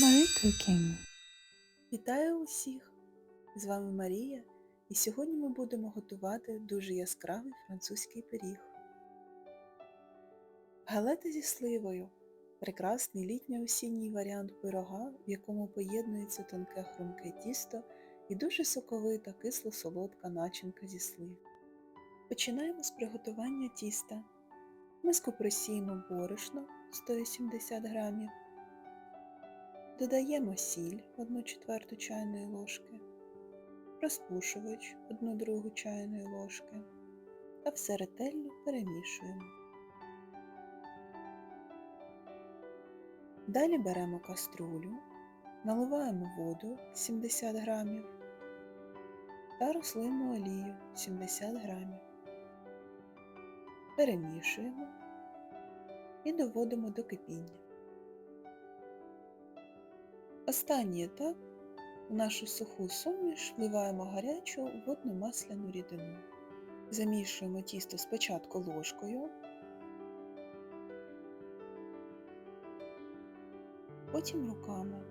Marie. Вітаю усіх! З вами Марія, і сьогодні ми будемо готувати дуже яскравий французький пиріг. Галета зі сливою прекрасний літньо-осінній варіант пирога, в якому поєднується тонке хрумке тісто і дуже соковита кисло-солодка начинка зі слив. Починаємо з приготування тіста. Миску просіємо борошно 180 грамів. Додаємо сіль 1 четверту чайної ложки, розпушувач 1 другу чайної ложки та все ретельно перемішуємо. Далі беремо каструлю, наливаємо воду 70 грамів та рослинну олію 70 грамів. Перемішуємо і доводимо до кипіння. Останній етап в нашу суху суміш вливаємо гарячу водну масляну рідину. Замішуємо тісто спочатку ложкою, потім руками.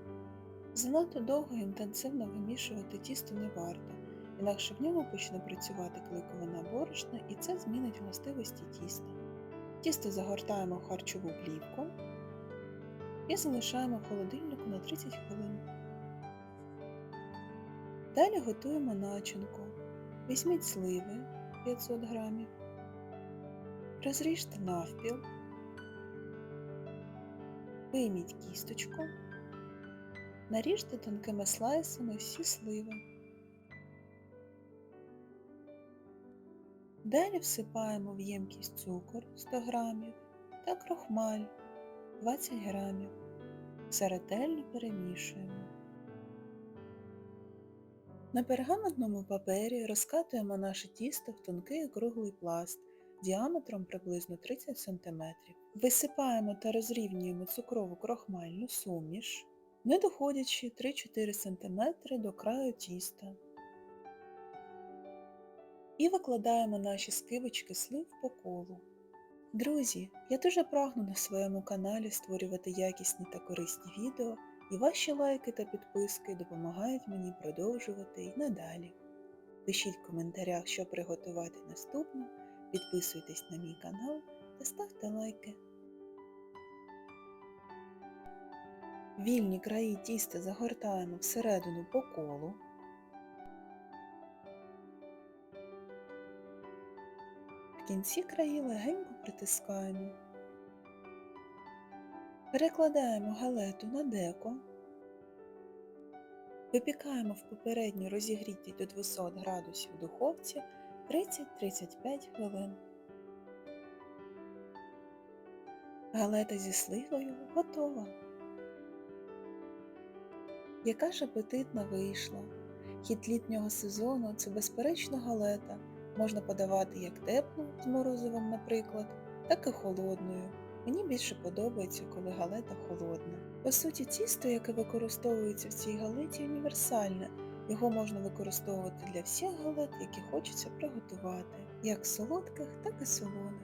Занадто довго і інтенсивно вимішувати тісто не варто, інакше в ньому почне працювати клейковина борошна і це змінить властивості тіста. Тісто загортаємо в харчову плівку і залишаємо в холодильнику на 30 хвилин. Далі готуємо начинку. Візьміть сливи 500 грамів, розріжте навпіл, вийміть кісточку, наріжте тонкими слайсами всі сливи. Далі всипаємо в ємкість цукор 100 грамів та крохмаль 20 грамів. Все ретельно перемішуємо. На пергаментному папері розкатуємо наше тісто в тонкий округлий пласт діаметром приблизно 30 см. Висипаємо та розрівнюємо цукрову крохмальну суміш, не доходячи 3-4 см до краю тіста. І викладаємо наші скибочки слив по колу. Друзі, я дуже прагну на своєму каналі створювати якісні та корисні відео, і ваші лайки та підписки допомагають мені продовжувати й надалі. Пишіть в коментарях, що приготувати наступно, підписуйтесь на мій канал та ставте лайки. Вільні краї тіста загортаємо всередину по колу. Кінці краї легенько притискаємо. Перекладаємо галету на деко. Випікаємо в попередньо розігрітій до 200 градусів духовці 30-35 хвилин. Галета зі сливою готова. Яка ж апетитна вийшла! Хід літнього сезону це безперечно галета. Можна подавати як теплу з морозивом, наприклад, так і холодною. Мені більше подобається, коли галета холодна. По суті, тісто, яке використовується в цій галеті, універсальне. Його можна використовувати для всіх галет, які хочеться приготувати, як солодких, так і солоних.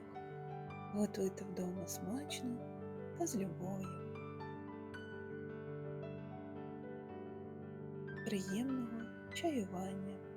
Готуйте вдома смачно та з любов'ю. Приємного чаювання!